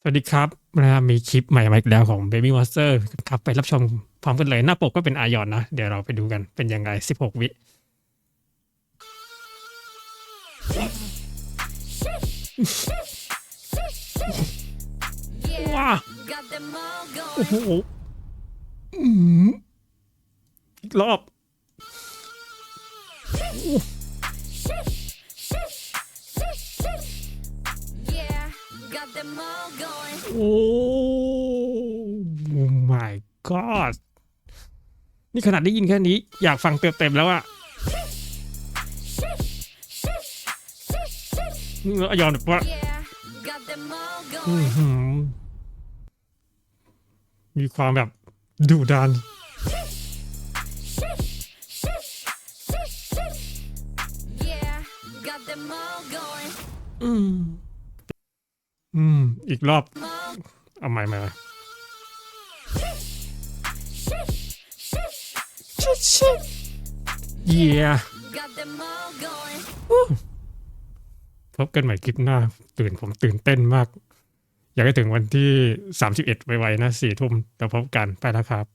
สวัสดีครับนะมีคลิปใหม่มาอีกแล้วของ Baby Monster ครับไปรับชมพร้อมกันเลย หน้าปกก็เป็นอายอนนะ เดี๋ยวเราไปดูกันเป็นยังไง 16 วิว้าโอ้โหอีกรอบ โอ้ my god นี่ขนาดได้ยินแค่นี้ อยากฟังเต็มๆแล้วอะแล้วอายอนแบบว่า Yeah, got them all อื้อ going. หือมีความแบบดุดัน Yeah, got them all going. อืม อืม อีกรอบ เอาใหม่ใหม่ใหม่เยียพบกันใหม่คลิปหน้า ตื่นผมตื่นเต้นมาก อยากให้ถึงวันที่ 31 ไวๆนะสี่ทุ่มแล้วพบกันไปแล้วครับ